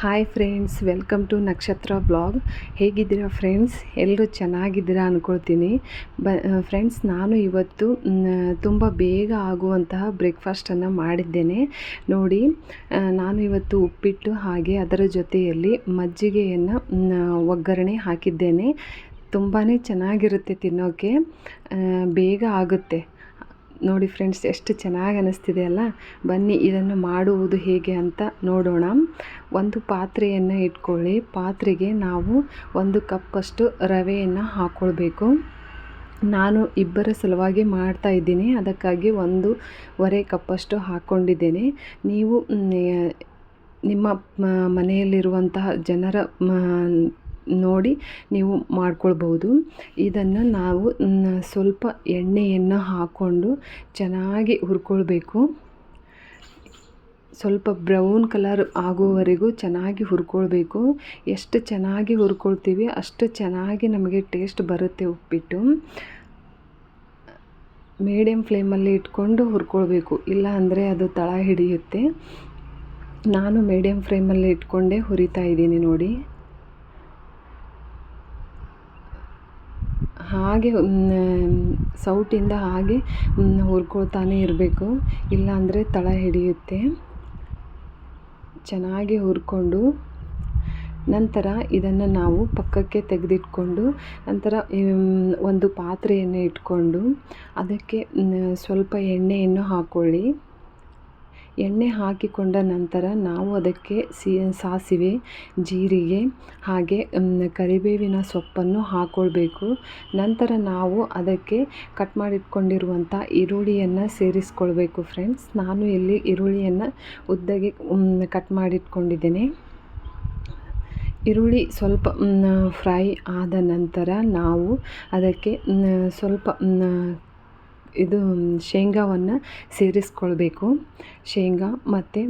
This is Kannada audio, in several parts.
Hi friends welcome to Nakshatra blog ಹೇಗಿದ್ದೀರಾ ಫ್ರೆಂಡ್ಸ್ ಎಲ್ಲರೂ ಚೆನ್ನಾಗಿದ್ದೀರಾ ಅಂದ್ಕೊಳ್ತೀನಿ ಬ ಫ್ರೆಂಡ್ಸ್ ನಾನು ಇವತ್ತು ತುಂಬ ಬೇಗ ಆಗುವಂತಹ ಬ್ರೇಕ್ಫಾಸ್ಟನ್ನು ಮಾಡಿದ್ದೇನೆ. ನೋಡಿ ನಾನು ಇವತ್ತು ಉಪ್ಪಿಟ್ಟು ಹಾಗೆ ಅದರ ಜೊತೆಯಲ್ಲಿ ಮಜ್ಜಿಗೆಯನ್ನು ಒಗ್ಗರಣೆ ಹಾಕಿದ್ದೇನೆ. ತುಂಬಾ ಚೆನ್ನಾಗಿರುತ್ತೆ ತಿನ್ನೋಕ್ಕೆ ಬೇಗ ಆಗುತ್ತೆ. ನೋಡಿ ಫ್ರೆಂಡ್ಸ್, ಎಷ್ಟು ಚೆನ್ನಾಗಿ ಅನ್ನಿಸ್ತಿದೆ ಅಲ್ಲ ಬನ್ನಿ, ಇದನ್ನು ಮಾಡುವುದು ಹೇಗೆ ಅಂತ ನೋಡೋಣ. ಒಂದು ಪಾತ್ರೆಯನ್ನು ಇಟ್ಕೊಳ್ಳಿ. ಪಾತ್ರೆಗೆ ನಾವು ಒಂದು ಕಪ್ಪಷ್ಟು ರವೆಯನ್ನು ಹಾಕ್ಕೊಳ್ಬೇಕು ನಾನು ಇಬ್ಬರ ಸಲುವಾಗಿ ಮಾಡ್ತಾ ಇದ್ದೀನಿ. ಅದಕ್ಕಾಗಿ ಒಂದೂವರೆ ಕಪ್ಪಷ್ಟು ಹಾಕ್ಕೊಂಡಿದ್ದೇನೆ ನೀವು, ನಿಮ್ಮ ಮನೆಯಲ್ಲಿರುವಂತಹ ಜನರ ನೋಡಿ ನೀವು ಮಾಡ್ಕೊಳ್ಬೋದು. ಇದನ್ನು ನಾವು ಸ್ವಲ್ಪ ಎಣ್ಣೆಯನ್ನು ಹಾಕ್ಕೊಂಡು ಚೆನ್ನಾಗಿ ಹುರ್ಕೊಳ್ಬೇಕು. ಸ್ವಲ್ಪ ಬ್ರೌನ್ ಕಲರ್ ಆಗುವವರೆಗೂ ಚೆನ್ನಾಗಿ ಹುರ್ಕೊಳ್ಬೇಕು. ಎಷ್ಟು ಚೆನ್ನಾಗಿ ಹುರ್ಕೊಳ್ತೀವಿ ಅಷ್ಟು ಚೆನ್ನಾಗಿ ನಮಗೆ ಟೇಸ್ಟ್ ಬರುತ್ತೆ ಉಪ್ಪಿಟ್ಟು. ಮೀಡಿಯಮ್ ಫ್ಲೇಮಲ್ಲಿ ಇಟ್ಕೊಂಡು ಹುರ್ಕೊಳ್ಬೇಕು. ಇಲ್ಲ ಅಂದರೆ ಅದು ತಳ ಹಿಡಿಯುತ್ತೆ. ನಾನು ಮೀಡಿಯಮ್ ಫ್ಲೇಮಲ್ಲಿ ಇಟ್ಕೊಂಡೇ ಹುರಿತಾ ಇದ್ದೀನಿ ನೋಡಿ. ಹಾಗೆ ಸೌಟಿಂದ ಹಾಗೆ ಹುರ್ಕೊಳ್ತಾನೆ ಇರಬೇಕು. ಇಲ್ಲಾಂದರೆ ತಳ ಹಿಡಿಯುತ್ತೆ. ಚೆನ್ನಾಗಿ ಹುರ್ಕೊಂಡು ನಂತರ ಇದನ್ನು ನಾವು ಪಕ್ಕಕ್ಕೆ ತೆಗೆದಿಟ್ಕೊಂಡು ನಂತರ ಒಂದು ಪಾತ್ರೆಯನ್ನು ಇಟ್ಕೊಂಡು ಅದಕ್ಕೆ ಸ್ವಲ್ಪ ಎಣ್ಣೆಯನ್ನು ಹಾಕ್ಕೊಳ್ಳಿ ಎಣ್ಣೆ ಹಾಕಿಕೊಂಡ ನಂತರ ನಾವು ಅದಕ್ಕೆ ಸಿ, ಸಾಸಿವೆ, ಜೀರಿಗೆ ಹಾಗೆ ಕರಿಬೇವಿನ ಸೊಪ್ಪನ್ನು ಹಾಕ್ಕೊಳ್ಬೇಕು ನಂತರ ನಾವು ಅದಕ್ಕೆ ಕಟ್ ಮಾಡಿಟ್ಕೊಂಡಿರುವಂಥ ಈರುಳ್ಳಿಯನ್ನು ಸೇರಿಸ್ಕೊಳ್ಬೇಕು ಫ್ರೆಂಡ್ಸ್ ನಾನು ಇಲ್ಲಿ ಈರುಳ್ಳಿಯನ್ನು ಉದ್ದಗೆ ಕಟ್ ಮಾಡಿಟ್ಕೊಂಡಿದ್ದೇನೆ. ಈರುಳ್ಳಿ ಸ್ವಲ್ಪ ಫ್ರೈ ಆದ ನಂತರ ನಾವು ಅದಕ್ಕೆ ಸ್ವಲ್ಪ ಇದು ಶೇಂಗಾವನ್ನು ಸೇರಿಸ್ಕೊಳ್ಬೇಕು. ಶೇಂಗಾ ಮತ್ತು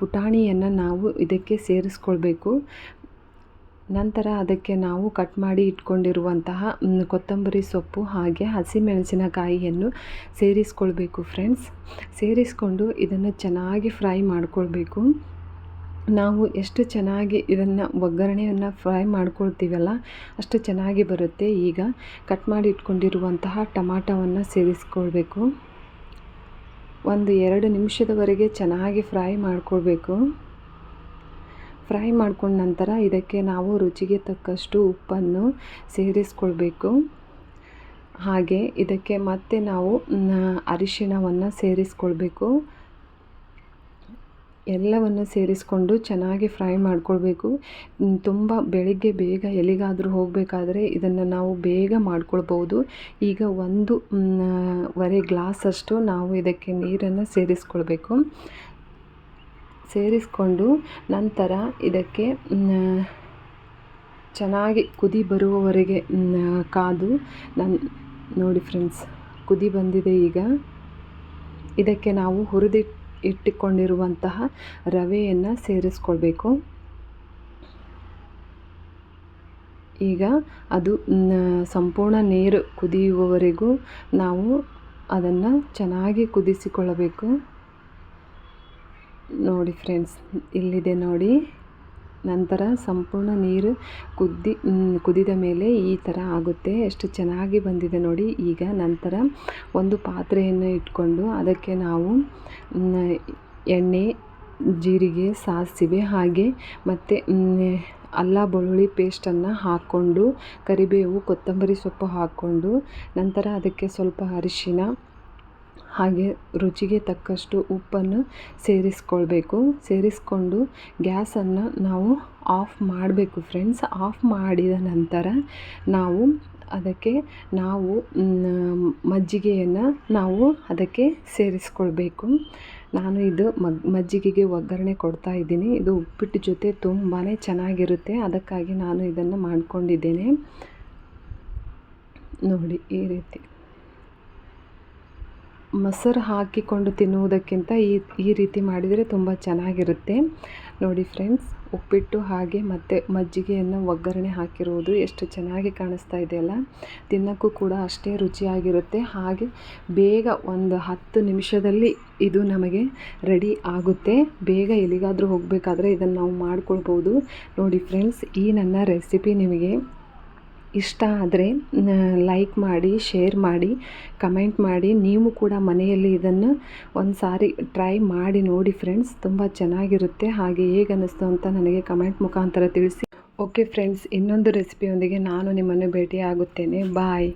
ಪುಟಾಣಿಯನ್ನು ನಾವು ಇದಕ್ಕೆ ಸೇರಿಸ್ಕೊಳ್ಬೇಕು. ನಂತರ ಅದಕ್ಕೆ ನಾವು ಕಟ್ ಮಾಡಿ ಇಟ್ಕೊಂಡಿರುವಂತಹ ಕೊತ್ತಂಬರಿ ಸೊಪ್ಪು ಹಾಗೆ ಹಸಿಮೆಣಸಿನಕಾಯಿಯನ್ನು ಸೇರಿಸ್ಕೊಳ್ಬೇಕು ಫ್ರೆಂಡ್ಸ್ ಸೇರಿಸ್ಕೊಂಡು ಇದನ್ನು ಚೆನ್ನಾಗಿ ಫ್ರೈ ಮಾಡ್ಕೊಳ್ಬೇಕು. ನಾವು ಎಷ್ಟು ಚೆನ್ನಾಗಿ ಇದನ್ನು ಒಗ್ಗರಣೆಯನ್ನು ಫ್ರೈ ಮಾಡ್ಕೊಳ್ತೀವಲ್ಲ, ಅಷ್ಟು ಚೆನ್ನಾಗಿ ಬರುತ್ತೆ. ಈಗ ಕಟ್ ಮಾಡಿ ಇಟ್ಕೊಂಡಿರುವಂತಹ ಟಮಾಟವನ್ನು ಸೇರಿಸ್ಕೊಳ್ಬೇಕು. ಒಂದು ಎರಡು ನಿಮಿಷದವರೆಗೆ ಚೆನ್ನಾಗಿ ಫ್ರೈ ಮಾಡ್ಕೊಳ್ಬೇಕು. ಫ್ರೈ ಮಾಡ್ಕೊಂಡ ನಂತರ ಇದಕ್ಕೆ ನಾವು ರುಚಿಗೆ ತಕ್ಕಷ್ಟು ಉಪ್ಪನ್ನು ಸೇರಿಸ್ಕೊಳ್ಬೇಕು. ಹಾಗೆ ಇದಕ್ಕೆ ಮತ್ತೆ ನಾವು ಅರಿಶಿಣವನ್ನು ಸೇರಿಸ್ಕೊಳ್ಬೇಕು. ಎಲ್ಲವನ್ನು ಸೇರಿಸ್ಕೊಂಡು ಚೆನ್ನಾಗಿ ಫ್ರೈ ಮಾಡ್ಕೊಳ್ಬೇಕು. ತುಂಬ ಬೆಳಿಗ್ಗೆ ಬೇಗ ಎಲ್ಲಿಗಾದರೂ ಹೋಗಬೇಕಾದ್ರೆ ಇದನ್ನು ನಾವು ಬೇಗ ಮಾಡ್ಕೊಳ್ಬೋದು. ಈಗ ಒಂದು ವರೆ ಗ್ಲಾಸಷ್ಟು ನಾವು ಇದಕ್ಕೆ ನೀರನ್ನು ಸೇರಿಸ್ಕೊಳ್ಬೇಕು. ಸೇರಿಸ್ಕೊಂಡು ನಂತರ ಇದಕ್ಕೆ ಚೆನ್ನಾಗಿ ಕುದಿ ಬರುವವರೆಗೆ ಕಾದು ನನ್ನ ನೋಡಿ ಫ್ರೆಂಡ್ಸ್, ಕುದಿ ಬಂದಿದೆ ಈಗ. ಇದಕ್ಕೆ ನಾವು ಹುರಿದಿ ಇಟ್ಟುಕೊಂಡಿರುವಂತಹ ರವೆಯನ್ನು ಸೇರಿಸ್ಕೊಳ್ಬೇಕು. ಈಗ ಅದು ಸಂಪೂರ್ಣ ನೀರು ಕುದಿಯುವವರೆಗೂ ನಾವು ಅದನ್ನು ಚೆನ್ನಾಗಿ ಕುದಿಸಿಕೊಳ್ಳಬೇಕು. ನೋಡಿ ಫ್ರೆಂಡ್ಸ್, ಇಲ್ಲಿದೆ ನೋಡಿ. ನಂತರ ಸಂಪೂರ್ಣ ನೀರು ಕುದ್ದಿ ಕುದಿದ ಮೇಲೆ ಈ ಥರ ಆಗುತ್ತೆ. ಎಷ್ಟು ಚೆನ್ನಾಗಿ ಬಂದಿದೆ ನೋಡಿ. ಈಗ ನಂತರ ಒಂದು ಪಾತ್ರೆಯನ್ನು ಇಟ್ಕೊಂಡು ಅದಕ್ಕೆ ನಾವು ಎಣ್ಣೆ, ಜೀರಿಗೆ, ಸಾಸಿವೆ ಹಾಗೆ ಮತ್ತು ಅಲ್ಲ ಬೆಳ್ಳುಳ್ಳಿ ಪೇಸ್ಟನ್ನು ಹಾಕ್ಕೊಂಡು, ಕರಿಬೇವು, ಕೊತ್ತಂಬರಿ ಸೊಪ್ಪು ಹಾಕ್ಕೊಂಡು ನಂತರ ಅದಕ್ಕೆ ಸ್ವಲ್ಪ ಅರಿಶಿನ ಹಾಗೆ ರುಚಿಗೆ ತಕ್ಕಷ್ಟು ಉಪ್ಪನ್ನು ಸೇರಿಸ್ಕೊಳ್ಬೇಕು. ಸೇರಿಸ್ಕೊಂಡು ಗ್ಯಾಸನ್ನು ನಾವು ಆಫ್ ಮಾಡಬೇಕು ಫ್ರೆಂಡ್ಸ್. ಆಫ್ ಮಾಡಿದ ನಂತರ ನಾವು ಅದಕ್ಕೆ ನಾವು ಮಜ್ಜಿಗೆಯನ್ನು ನಾವು ಅದಕ್ಕೆ ಸೇರಿಸ್ಕೊಳ್ಬೇಕು. ನಾನು ಇದು ಮಗ್, ಮಜ್ಜಿಗೆಗೆ ಒಗ್ಗರಣೆ ಕೊಡ್ತಾ ಇದ್ದೀನಿ. ಇದು ಉಪ್ಪಿಟ್ಟು ಜೊತೆ ತುಂಬಾ ಚೆನ್ನಾಗಿರುತ್ತೆ. ಅದಕ್ಕಾಗಿ ನಾನು ಇದನ್ನು ಮಾಡಿಕೊಂಡಿದ್ದೇನೆ. ನೋಡಿ, ಈ ರೀತಿ. ಮೊಸರು ಹಾಕಿಕೊಂಡು ತಿನ್ನುವುದಕ್ಕಿಂತ ಈ ಈ ರೀತಿ ಮಾಡಿದರೆ ತುಂಬ ಚೆನ್ನಾಗಿರುತ್ತೆ. ನೋಡಿ ಫ್ರೆಂಡ್ಸ್, ಉಪ್ಪಿಟ್ಟು ಹಾಗೆ ಮತ್ತು ಮಜ್ಜಿಗೆಯನ್ನು ಒಗ್ಗರಣೆ ಹಾಕಿರುವುದು ಎಷ್ಟು ಚೆನ್ನಾಗಿ ಕಾಣಿಸ್ತಾ ಇದೆಯಲ್ಲ ತಿನ್ನೋಕ್ಕೂ ಕೂಡ ಅಷ್ಟೇ ರುಚಿಯಾಗಿರುತ್ತೆ. ಹಾಗೆ ಬೇಗ ಒಂದು ಹತ್ತು ನಿಮಿಷದಲ್ಲಿ ಇದು ನಮಗೆ ರೆಡಿ ಆಗುತ್ತೆ. ಬೇಗ ಎಲ್ಲಿಗಾದರೂ ಹೋಗಬೇಕಾದ್ರೆ ಇದನ್ನು ನಾವು ಮಾಡ್ಕೊಳ್ಬೋದು. ನೋಡಿ ಫ್ರೆಂಡ್ಸ್, ಈ ನನ್ನ ರೆಸಿಪಿ ನಿಮಗೆ ಇಷ್ಟ ಆದರೆ ಲೈಕ್ ಮಾಡಿ ಶೇರ್ ಮಾಡಿ ಕಮೆಂಟ್ ಮಾಡಿ. ನೀವು ಕೂಡ ಮನೆಯಲ್ಲಿ ಇದನ್ನು ಒಂದು ಸಾರಿ ಟ್ರೈ ಮಾಡಿ ನೋಡಿ ಫ್ರೆಂಡ್ಸ್ ತುಂಬ ಚೆನ್ನಾಗಿರುತ್ತೆ. ಹಾಗೆ ಹೇಗೆ ಅನ್ನಿಸ್ತು ಅಂತ ನನಗೆ ಕಮೆಂಟ್ ಮುಖಾಂತರ ತಿಳಿಸಿ. ಓಕೆ ಫ್ರೆಂಡ್ಸ್ ಇನ್ನೊಂದು ರೆಸಿಪಿಯೊಂದಿಗೆ ನಾನು ನಿಮ್ಮನ್ನು ಭೇಟಿಯಾಗುತ್ತೇನೆ. ಬಾಯ್